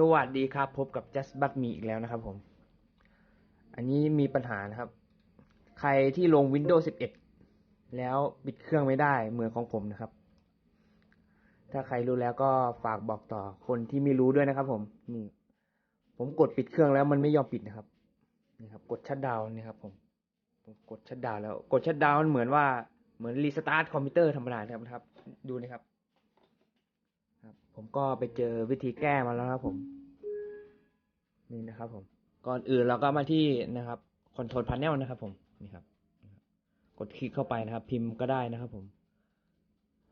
สวัสดีครับ พบกับ Just But Me อีกแล้วนะครับผม อันนี้มีปัญหานะครับ ใครที่ลง Windows 11 แล้วปิดเครื่องไม่ได้เหมือนของผมนะครับ ถ้าใครรู้แล้วก็ฝากบอกต่อคนที่ไม่รู้ด้วยนะครับผม นี่ ผมกดปิดเครื่องแล้วมันไม่ยอมปิดนะครับ นี่ครับ กดชัดดาวน์นี่ครับผม ผมกดชัดดาวน์แล้ว กดชัดดาวน์เหมือนว่า เหมือนรีสตาร์ทคอมพิวเตอร์ธรรมดานะครับ ดูนะครับ ผมก็ไปเจอวิธีแก้มาแล้วครับผม นี่นะครับ ผม ก่อนอื่นเราก็มาที่นะครับคอนโทรลพา n เนลนะครับ ผมนี่ครับ กดคลิกเข้าไปนะครับ พิมพ์ก็ได้นะครับ ผม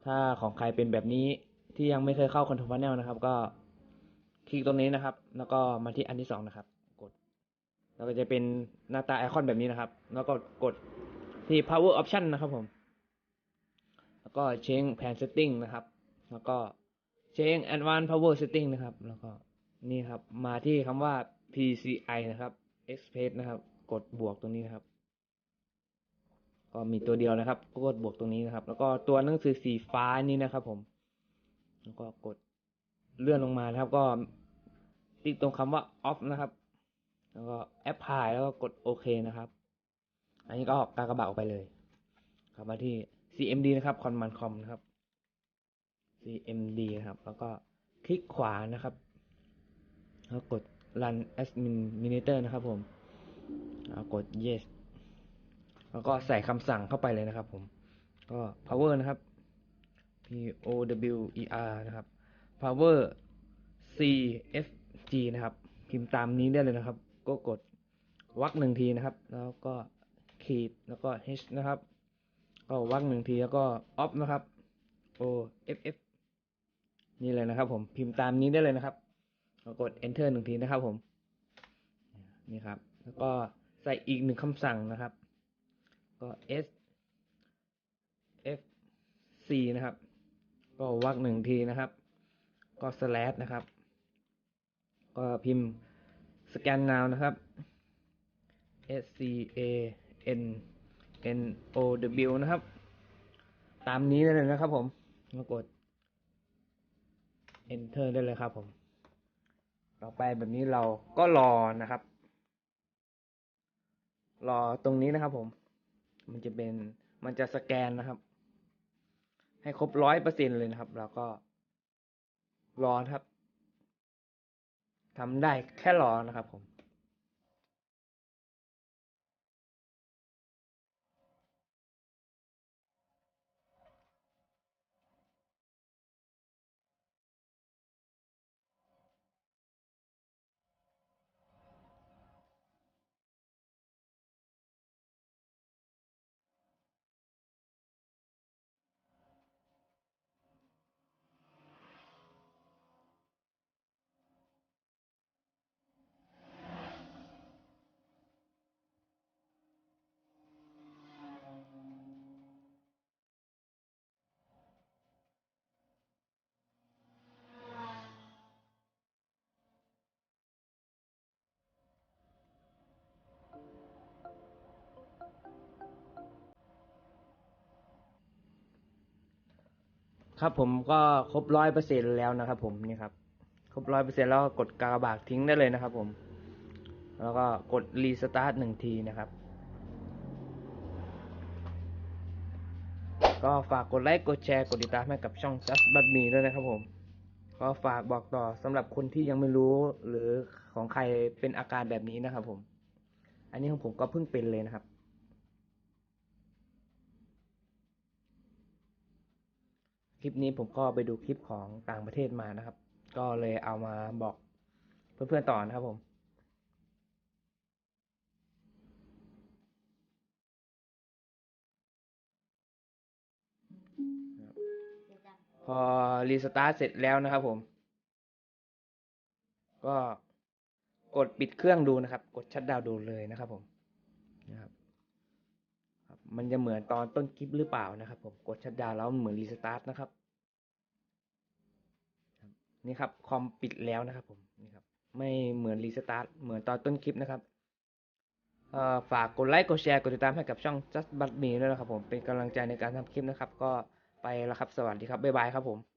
ถ้าของใครเป็นแบบนี้ที่ยังไม่เคยเข้าคอนโทรลพา n เนลนะครับ ก็คลิกตรงนี้นะครับ แล้วก็มาที่อันที่สองนะครับ กด แล้วก็จะเป็นหน้าตาไอคอนแบบนี้นะครับ แล้วก็กดที่ power option นะครับผม แล้วก็ change pan setting นะครับ แล้วก็ change advanced power setting นะครับ แล้วก็นี่ครับ มาที่คำว่า PCI นะครับ Express นะครับ กดบวกตรงนี้นะครับ ก็มีตัวเดียวนะครับก็กดบวกตรงนี้นะครับ แล้วก็ตัวหนังสือสีฟ้านี้นะครับ ผม แล้วก็กดเลื่อนลงมานะครับ ก็ติ๊กตรงคำว่า off นะครับ แล้วก็ apply แล้วก็กดโอเคนะครับ อันนี้ก็กากระบาออกไปเลยกลับมาที่ CMD นะครับ command com นะครับ CMD นะครับ แล้วก็คลิกขวานะครับ แล้วกด run administrator นะครับผมแล้วกด yes แล้วก็ใส่คำสั่งเข้าไปเลยนะครับผม ก็ power นะครับ p o w e r นะครับ power c f g นะครับ พิมพ์ตามนี้ได้เลยนะครับ ก็กดวรรคหนึ่งทีนะครับ แล้วก็ขีดแล้วก็ h นะครับ ก็วรรคหนึ่งทีแล้วก็ off นะครับ o f f นี่เลยนะครับ ผมพิมพ์ตามนี้ได้เลยนะครับกด enter หนึ่งทีนะครับ ผม นี่ครับ แล้วก็ใส่อีกหนึ่งคำสั่งนะครับ ก็ s f c นะครับ ก็วรรคหนึ่งทีนะครับ ก็ slash นะครับ ก็พิมพ์ scan now นะครับ s c a n n o w นะครับ ตามนี้ได้เลยนะครับผมกด enter ได้เลยครับผม ต่อไปแบบนี้เราก็รอนะครับ รอตรงนี้นะครับผม มันจะเป็นมันจะสแกนนะครับ ให้ครบร้อยเปอร์เซ็นเลยนะครับ แล้วก็ รอครับทำได้แค่รอนะครับผม ครับผมก็ครบร้อยเปอร์เซ็นแล้วนะครับ ผมนี่ครับ ครบร้อยเปอร์เซ็นแล้วก็กดกากบาททิ้งได้เลยนะครับ ผม แล้วก็กดรีสตาร์ทหนึ่งทีนะครับ ก็ฝากกดไลค์กดแชร์กดติดตามให้กับช่อง Just But Me ด้วยนะครับ ผมก็ฝากบอกต่อสำหรับคนที่ยังไม่รู้หรือของใครเป็นอาการแบบนี้นะครับ ผม อันนี้ของผมก็เพิ่งเป็นเลยนะครับ ลิปนี้ผมก็ไปดูคลิปของต่างประเทศมานะครับ ก็เลยเอามาบอกเพื่อนๆต่อนะครับผมพอรีสตาร์ทเสร็จแล้วนะครับผม ก็กดปิดเครื่องดูนะครับ กดชัดดาวดูเลยนะครับผมนะครับ มันจะเหมือนตอนต้นคลิปหรือเปล่านะครับ ผมกดชัดดาวแล้วเหมือนรีสตาร์ทนะครับนี่ครับคอมปิดแล้วนะครับผมนี่ครับไม่เหมือนรีสตาร์ทเหมือนตอนต้นคลิปนะครับฝากกดไลค์กดแชร์กดติดตามให้กับช่อง Just But Me ด้วยนะครับผมเป็นกำลังใจในการทำคลิปนะครับ ก็ไปแล้วครับสวัสดีครับบ๊ายบายครับผม